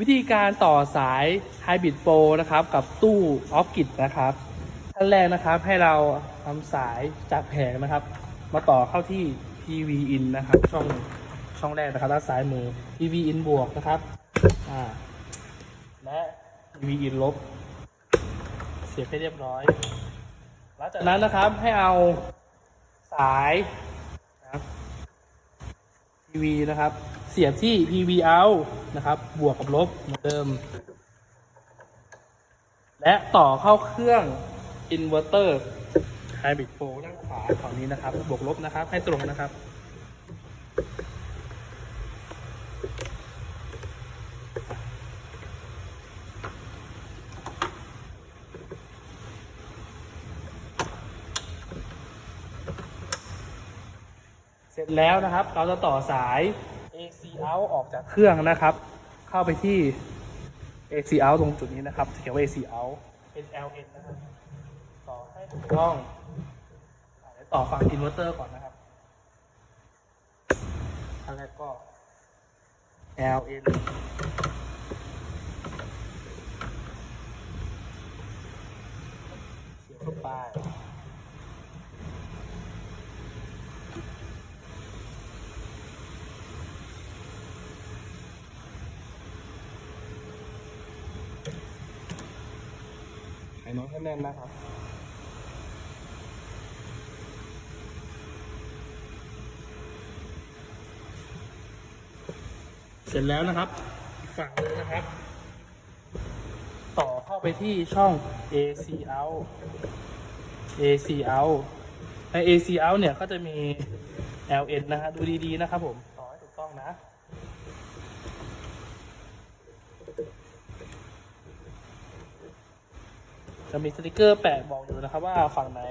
วิธีการต่อสาย Hybrid Pro นะครับ กับตู้ออฟกิดนะครับขั้นแรกนะครับให้เราทำสายจากแผงนะครับ มาต่อเข้าที่ PV in นะครับ ช่องช่องแรกนะครับด้านซ้ายมือ PV in บวกนะครับอ่าและ PV in ลบ เสียบให้เรียบร้อย หลังจากนั้นนะครับให้เอาสายนะครับ PV นะครับ เสียบที่ PV out นะครับ บวกกับลบเหมือนเดิม และต่อเข้าเครื่องอินเวอร์เตอร์ไฮบริดโฟด้านขวาฝั่งนี้นะครับ บวกลบนะครับ ให้ตรงนะครับ เสร็จแล้วนะครับ เราจะต่อสาย AC out ออกจากเครื่องนะครับ เข้าไปที่ AC out ตรงจุดนี้นะครับเขียนว่า AC out เป็น LN นะครับต่อให้ถูกต้องอ่าเดี๋ยวต่อฝั่งอินเวอร์เตอร์ก่อนนะครับอันแรกก็ LN เสียบเข้าไป น้องให้แน่นนะครับเสร็จแล้วนะครับฝั่งนึงนะครับ ต่อเข้าไปที่ช่อง AC out AC out ใน AC out เนี่ยก็จะมี LN นะฮะดูดีๆนะครับผม ต่อให้ถูกต้องนะ จะมีสติกเกอร์แปะบอกอยู่นะครับว่าฝั่งไหน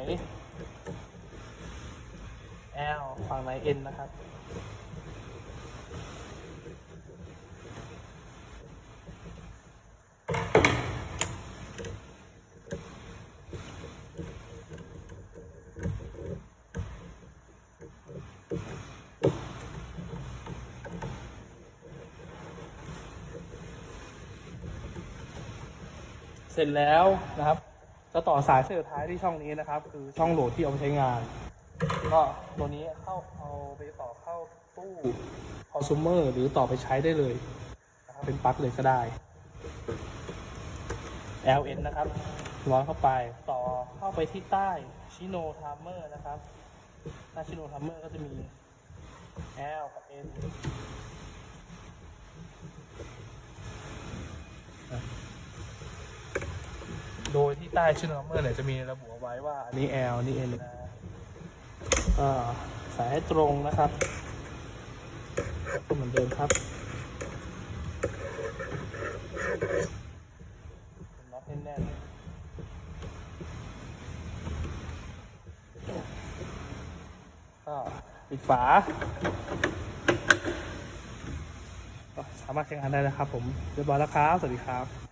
L ฝั่งไหน N นะครับ เสร็จแล้วนะครับ จะต่อสายเส้นสุดท้ายที่ช่องนี้นะครับ คือช่องโหลดที่เอาไปใช้งาน ก็ตัวนี้เข้าเอาไปต่อเข้าตู้คอน sumer หรือต่อไปใช้ได้เลยนะครับเป็นปลั๊กเลยก็ได้ LN นะครับ ร้อนเข้าไปต่อเข้าไปที่ใต้ชิโนทามเมอร์นะครับหน้าชิโนทามเมอร์ก็จะมี L กับ N โดยที่ ใต้ชื่อนัมเบอร์เนี่ยจะมีระบุเอาไว้ว่าอันนี้ L อันนี้ N นะก็ใส่ให้ตรงนะครับก็เหมือนเดิมครับน็อตให้แน่นก็ปิดฝาก็สามารถใช้งานได้นะครับผม เรียบร้อยแล้วครับ สวัสดีครับ